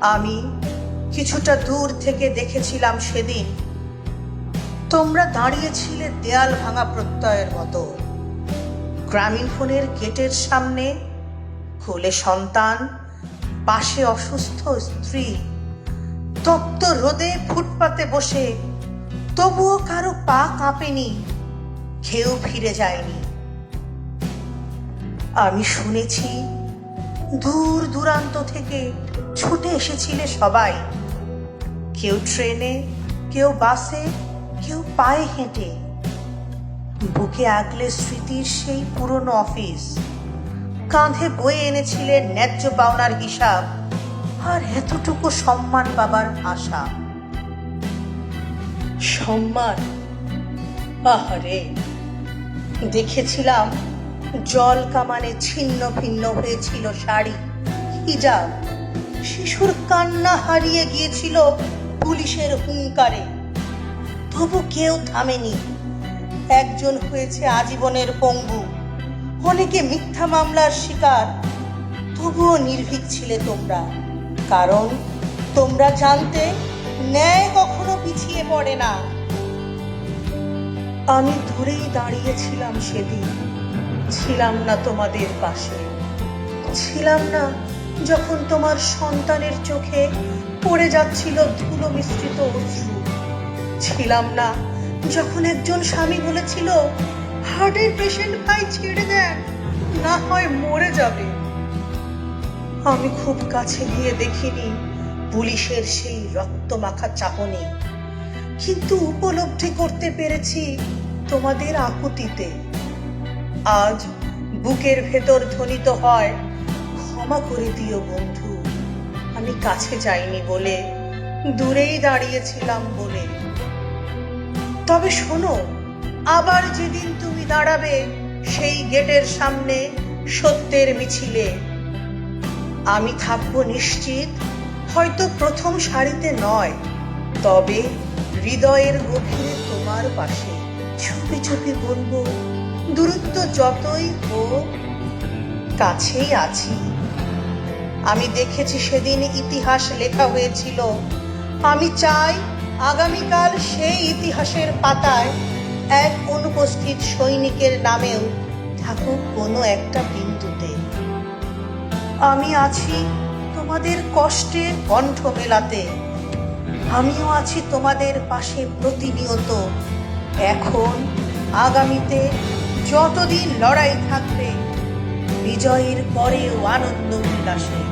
আমি কিছুটা দূর থেকে দেখেছিলাম সেদিন। তোমরা দাঁড়িয়েছিলে দেয়াল ভাঙা প্রত্যয়ের মতো। গ্রামীণ ফোনের গেটের সামনে কোলে সন্তান, পাশে অসুস্থ স্ত্রী, তপ্ত রোদে ফুটপাতে বসে, তবুও কারও পা কাঁপেনি, কেউ ফিরে যায়নি। আমি শুনেছি দূর দূরান্ত থেকে ছুটে এসেছিলে সবাই। কেউ ট্রেনে, কেউ বাসে, কেউ পায়ে হেঁটে। বুকে আগলে স্মৃতির সেই পুরনো অফিস। কাঁধে বয়ে এনেছিলেন ন্যায্য পাওনার হিসাব আর এতটুকু সম্মান পাবার আশা। সম্মান? আহারে! দেখেছিলাম জল কামানে ছিন্ন ভিন্ন হয়েছিল শাড়ি, হিজাব। শিশুর কান্না হারিয়ে গিয়েছিল পুলিশের হুঙ্কারে। তবু কেউ থামেনি। একজন হয়েছে আজীবনের পঙ্গু। অনেকে মিথ্যা মামলার শিকার। তবুও নির্ভীক ছিলে তোমরা। কারণ তোমরা জানতে ন্যায় কখনো পিছিয়ে পড়ে না। আমি ধরেই দাঁড়িয়েছিলাম সেদিন। ছিলাম না তোমাদের পাশে। ছিলাম না যখন তোমার সন্তানের চোখে পড়ে যাচ্ছিল ধুলো মিশ্রিত অশ্রু। ছিলাম না যখন একজন স্বামী বলেছিল হার্টের পেশেন্ট ভাই ছেড়ে দেন, না হয় মরে যাবে। আমি খুব কাছে গিয়ে দেখিনি পুলিশের সেই রক্তমাখা চাহনি। কিন্তু উপলব্ধি করতে পেরেছি তোমাদের আকুতিতে। আজ বুকের ভেতর ধ্বনিত হয়, ক্ষমা করে দিও বন্ধু। আমি কাছে যাইনি বলে, দূরেই দাঁড়িয়েছিলাম বলে। তবে শোনো, আবার যেদিন তুমি দাঁড়াবে, সেই গেটের সামনে সত্যের মিছিলে। আমি থাকব নিশ্চিত, হয়তো প্রথম সারিতে নয়, তবে হৃদয়ের গভীরে তোমার পাশে চুপি চুপি বলব দূরত্ব যতই হোক, কাছেই আছি। আমি দেখেছি সেদিন ইতিহাস লেখা হয়েছিল। আমি চাই আগামীকাল সেই ইতিহাসের পাতায় এক অনুপস্থিত সৈনিকের নামেও থাকুক কোনো একটা বিন্দুতে। আমি আছি তোমাদের কষ্টে কণ্ঠ মেলাতে আমিও আছি তোমাদের পাশে প্রতিনিয়ত। এখন আগামীতে যতদিন লড়াই থাকবে বিজয়ের পরেও আনন্দ উল্লাসে